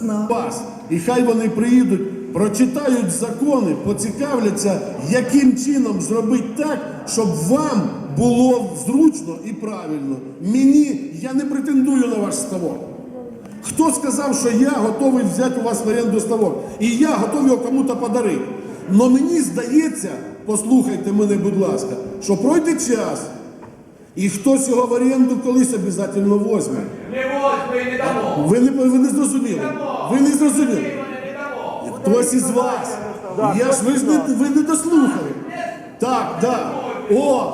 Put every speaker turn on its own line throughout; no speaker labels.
знав.
вас. І хай вони приїдуть, прочитають закони, поцікавляться, яким чином зробити так, щоб вам було зручно і правильно. Мені я не претендую на ваш ставок. Хто сказав, що я готовий взяти у вас в оренду ставок? І я готовий його кому-то подарити. Но мені здається, послухайте мене, будь ласка, що пройде час, і хтось його в оренду колись обов'язково возьме.
Не возьми і не дамо.
Ви не, ви не зрозуміли. Ви не зрозуміли. Хтось із вас. Я ж ви ж не, ви не дослухали. Так, так. О!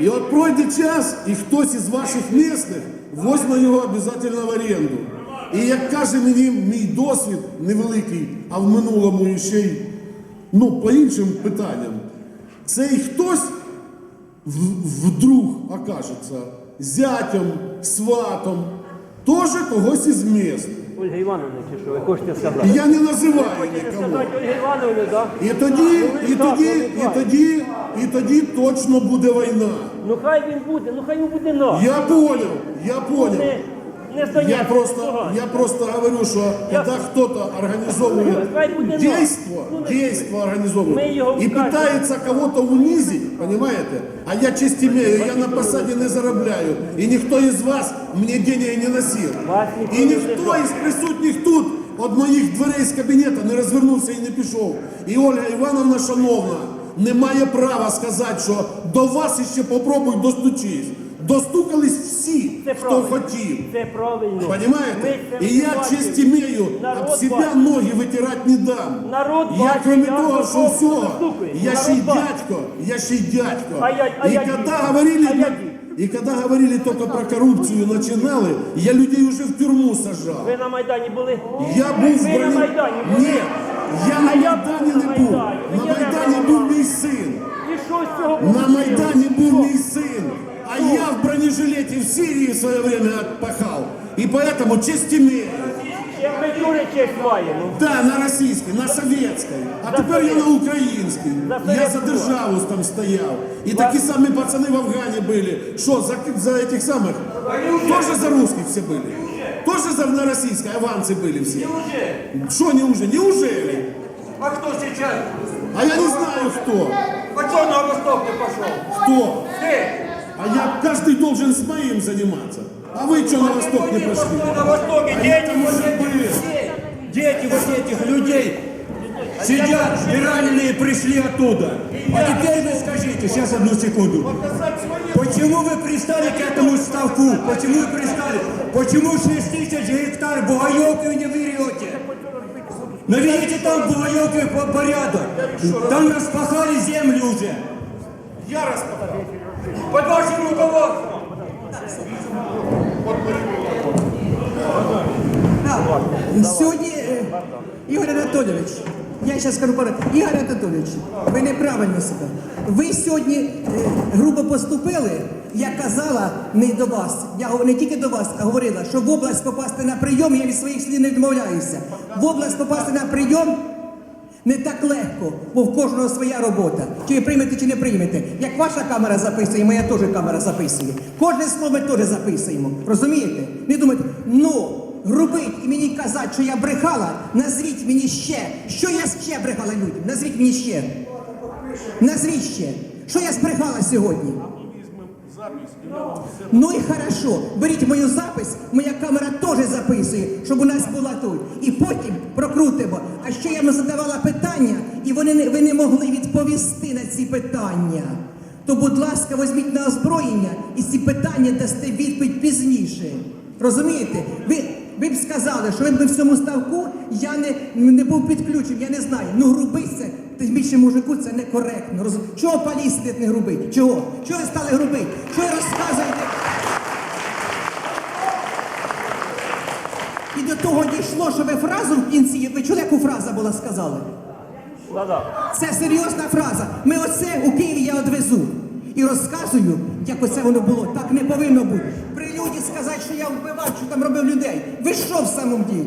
І от пройде час, і хтось із ваших місних возьме його обов'язково в оренду. І як каже мені мій досвід невеликий, а в минулому ще й ну, по іншим питанням, цей хтось вдруг окажется зятем, сватом, теж когось із міст.
Ольга Івановна, чи що ви хочете сказати?
Я не називаю
сказати Ольга Івановна, да?
І тоді, і тоді, і тоді, і тоді точно буде війна.
Ну хай він буде, ну хай він буде наш.
Я понял, я понял
Не, не стоять.
Я просто, я просто говорю, что когда кто-то организовывает
Хай буде
действо,
наш. Ну, не-
действо
Ми
организовывает
його
и
вкажемо.
пытается кого-то унизить, понимаете? А я честь имею, я на посаде не заробляю. И никто из вас мне денег не носил.
Вас ніхто
І
не
ніхто
держав.
із присутніх тут від моїх дверей з кабінету не розвернувся і не пішов. І Ольга Івановна, шановна, не має права сказати, що до вас іще попробуй достучись. Достукались всі,
Це
хто
правильно.
хотів.
Це правильно.
Понимаете?
Ми це
И я
бачимо.
честь имею,
Народ
об себя
бачить.
ноги вытирать не дам.
Народ
я,
бачить,
кроме
я
того,
за
что
кого
все,
застукаю.
я
Народ
ще й
бачить.
дядько, я ще й дядько.
А я- а
и
я
когда
дід.
говорили,
А я
на-
дід.
и когда говорили только про коррупцию начинали, я людей уже в тюрьму сажал.
Ви на Майдані були?
Я був в
Ви на
броні...
Майдані були?
Ні, я на
А я
Майдані
був
не
на
був.
Майдані.
На
Мені
Майдані в бронежилете в Сирии в свое время отпахал. И поэтому честь имею.
Як ми дуже честь маємо.
Да, на російській, на совєтській. А
За
тепер я
совєтську.
на українській.
За
Я
совєтську.
за державу там стояв. І такі самі пацани в Афгані були. Що, за, за этих самих? Тоже за русских все были. Тоже за на российской, аванцы были все. Что неужели? Неужели?
А хто сейчас?
А я не знаю кто.
А чого на восток не пішов?
Кто?
Ти?
А я каждый должен с моим заниматься. А вы что на восток не пошли?
На востоке дети вот этих дети вот этих людей сидят и раненые пришли оттуда. А теперь вы скажите, сейчас одну секунду. Почему вы пристали к этому ставку? Почему вы пристали? Почему 6 тысяч гектар бугайок вы не берете? Наведите там бугайок по порядок. Там распахали землю уже.
Я распахал.
Вашим руководством.
Сьогодні, е, Ігор Анатолійович, я зараз скажу пару. Ігор Анатолійович, ви неправильно себе. Ви сьогодні е, грубо поступили. Я казала не до вас, я не тільки до вас, а говорила, що в область попасти на прийом, я від своїх слів не відмовляюся. В область попасти на прийом не так легко, бо в кожного своя робота. Чи ви приймете, чи не приймете. Як ваша камера записує, моя теж камера записує. Кожне слово ми теж записуємо. Розумієте? Не думайте, ну, грубить і мені казати, що я брехала, назвіть мені ще. Що я ще брехала людям? Назвіть мені ще. Назвіть ще. Що я збрехала сьогодні? Ну і хорошо, беріть мою запис, моя камера теж записує, щоб у нас була тут. І потім прокрутимо. А ще я вам задавала питання, і вони не, ви не могли відповісти на ці питання. То, будь ласка, візьміть на озброєння і ці питання дасте відповідь пізніше. Розумієте? Ви, ви б сказали, що ви б в цьому ставку я не, не був підключений, я не знаю. Ну грубить це, тим більше мужику це некоректно. Розум... Чого палісти не грубить? Чого? Чого ви стали грубити? Що ви розказуєте? І до того дійшло, що ви фразу в кінці, ви чули, яку фраза була сказали? Це серйозна фраза. Ми оце у Києві я одвезу. І розказую, як оце воно було. Так не повинно бути. При люді сказати, що я вбивав, що там робив людей. Ви що в самому ділі?